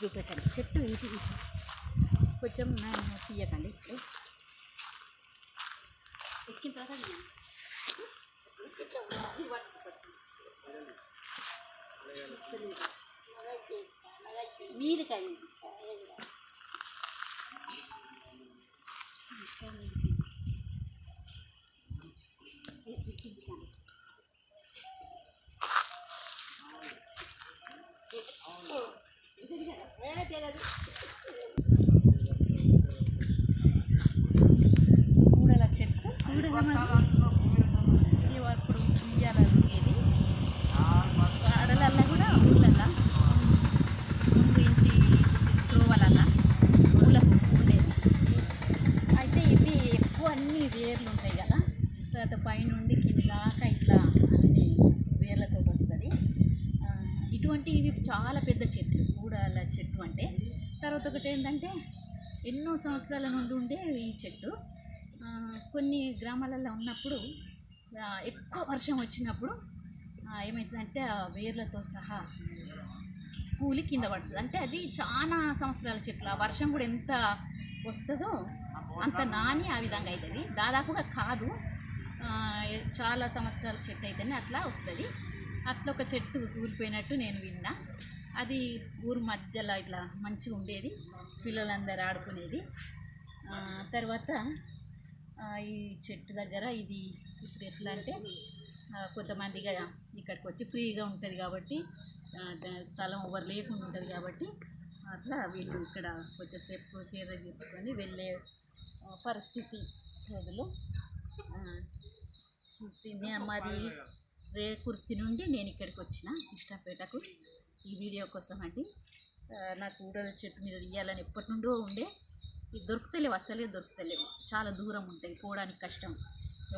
చూపెట్టండి చెట్టు ఇటు ఇటు. కొంచెం నా- తీయకండి. ఇప్పుడు ఎక్కిన తర్వాత తీయండి. మీది కానీ కూడల చెట్టు కూడల మరి. అప్పుడు ఉయ్యాల ఊగేది ఆడలల్లో కూడా ఊళ్ళల్లో ముందు ఇంటి త్రోవలల్ల పూలకు ఉండేది అయితే ఇవి ఎక్కువ అన్ని వేర్లు ఉంటాయి కదా తర్వాత పైనుండి కింది దాకా ఇట్లా అన్ని వేర్లతో వస్తుంది అంటే ఇవి చాలా పెద్ద చెట్లు కూడాల చెట్టు అంటే. తర్వాత ఒకటి ఏంటంటే ఎన్నో సంవత్సరాల నుండి ఉండే ఈ చెట్టు. కొన్ని గ్రామాలలో ఉన్నప్పుడు ఎక్కువ వర్షం వచ్చినప్పుడు ఆ, ఏమవుతుందంటే ఆ వేర్లతో సహా కూలి కింద పడుతుంది. అంటే అది చాలా సంవత్సరాల చెట్లు. ఆ వర్షం కూడా ఎంత వస్తుందో అంత నాని ఆ విధంగా అవుతుంది దాదాపుగా కాదు. చాలా సంవత్సరాల చెట్టు అయితేనే అట్లా వస్తుంది. అట్లా ఒక చెట్టు కూలిపోయినట్టు నేను విన్నా. అది ఊరు మధ్యలో ఇట్లా మంచిగా ఉండేది. పిల్లలందరూ ఆడుకునేది. తర్వాత ఈ చెట్టు దగ్గర ఇది ఇప్పుడు ఎట్లా అంటే కొంతమందిగా ఇక్కడికి వచ్చి ఫ్రీగా ఉంటుంది కాబట్టి స్థలం ఎవరు లేకుండా ఉంటుంది కాబట్టి అట్లా వీళ్ళు ఇక్కడ కొంచెం సేపు సేద తీర్చుకొని వెళ్ళే పరిస్థితి రోజులు మాది రేకుర్తి నుండి నేను ఇక్కడికి వచ్చిన ఇష్టపేటకు ఈ వీడియో కోసం అండి. నాకు ఊడల చెట్టు మీద తీయాలని ఎప్పటి నుండో ఉండే. ఇది దొరుకుతలేవు అసలే దొరుకుతలేవు. చాలా దూరం ఉంటాయి పోవడానికి కష్టం.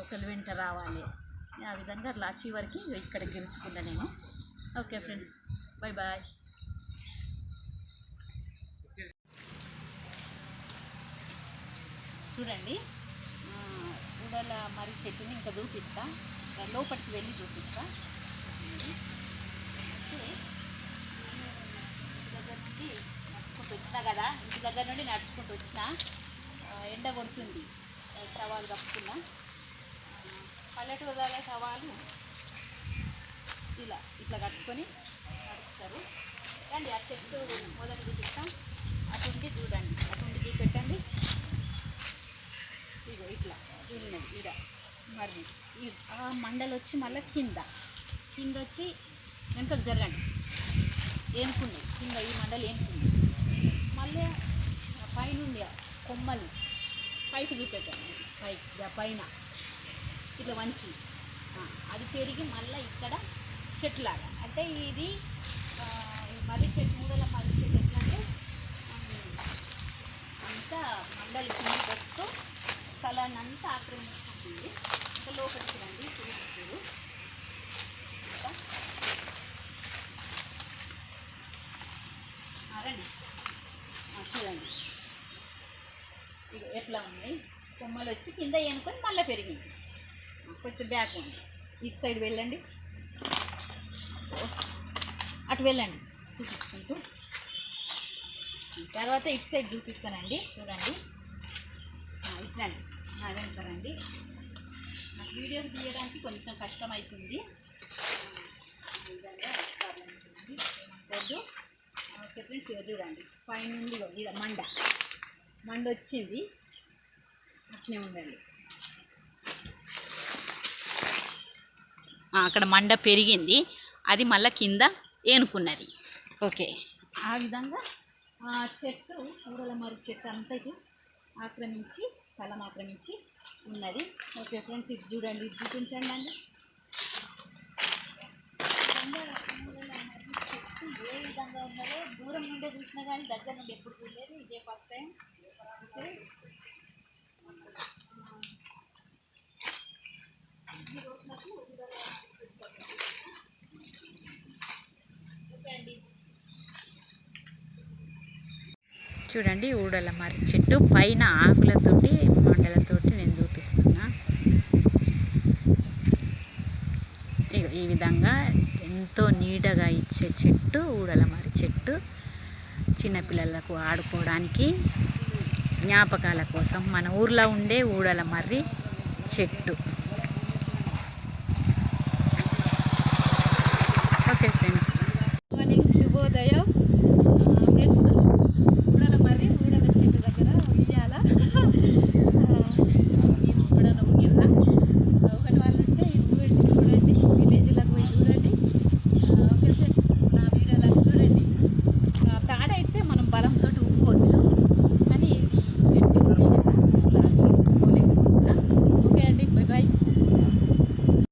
ఒకరి వెంట రావాలి. ఆ విధంగా లాచి వరకు ఇక్కడ గెలుచుకున్నా నేను. Okay friends bye bye. చూడండి ఊడల మరి చెట్టుని ఇంకా చూపిస్తా. లోపలికి వెళ్ళి చూపిస్తా. అయితే, దగ్గర నుండి నడుచుకుంటూ వచ్చినా కదా ఇంటి దగ్గర నుండి నడుచుకుంటూ వచ్చిన ఎండ కొడుతుంది. సవాలు కప్పుకున్నా. ఆ, పల్లెటూరులలో ఇలా ఇట్లా కట్టుకొని నడుస్తారు. రండి ఆ చెట్టు మొదటి చూపిస్తా అటుండి చూడండి అటుండి చూపెట్టండి ఇగో ఇట్లా ఉన్నది ఇడ మరి ఈ ఆ మండలు వచ్చి మళ్ళీ కింద. కింద వచ్చి వెనకకు జరగండి. ఏనుకుంది. కింద ఈ మండలు ఏనుకుంది. మళ్ళీ పైన ఉంది కొమ్మలు. పైకి చూపెట్టాను పైకి ఇక పైన. ఇట్లా వంచి అది పెరిగి మళ్ళీ ఇక్కడ చెట్లాగా. అంటే ఇది ఈ మర్రి చెట్టు మూడల మర్రి చెట్టు ఎట్లా అంటే అంతా మండలి కిందకి వస్తూ స్థలాన్ని అంతా ఆక్రమించుకుంటుంది ఇంకా లోపలికి రండి. రండి చూడండి. ఇక ఎట్లా ఉన్నాయి కొమ్మలు వచ్చి కింద ఏనుకొని మళ్ళీ పెరిగింది. కొంచెం బ్యాక్ ఉంది. ఇటు సైడ్ వెళ్ళండి. అటు వెళ్ళండి. చూపించుకుంటూ. తర్వాత ఇటు సైడ్ చూపిస్తానండి. చూడండి. ఇట్లా ఇట్లండి నా వెళ్తారండి వీడియో తీయడానికి కొంచెం కష్టం అవుతుంది చూడండి. పైన ఉంది వీడ మండ. మండ వచ్చింది. అట్నే ఉండండి. అక్కడ మండ పెరిగింది. అది మళ్ళీ కింద ఏనుకున్నది. ఓకే. ఆ విధంగా చెట్టు కూరల మరి చెట్టు అంతకి ఆక్రమించి స్థలం ఆక్రమించి ఉన్నది. ఓకే ఫ్రెండ్స్ ఇది చూడండి ఇది చూపించండి అండి. ఏ విధంగా ఉన్నదో దూరం నుండే చూసినా కానీ దగ్గర నుండి ఎప్పుడు చూడలేదు. ఇదే ఫస్ట్ టైం ఓకే చూడండి ఊడల మరి చెట్టు పైన ఆకులతోటి మండలతోటి నేను చూపిస్తున్నా. ఈ విధంగా ఎంతో నీడగా ఇచ్చే చెట్టు ఊడల మరి చెట్టు. చిన్నపిల్లలకు ఆడుకోవడానికి జ్ఞాపకాల కోసం మన ఊర్లో ఉండే ఊడల మర్రి చెట్టు.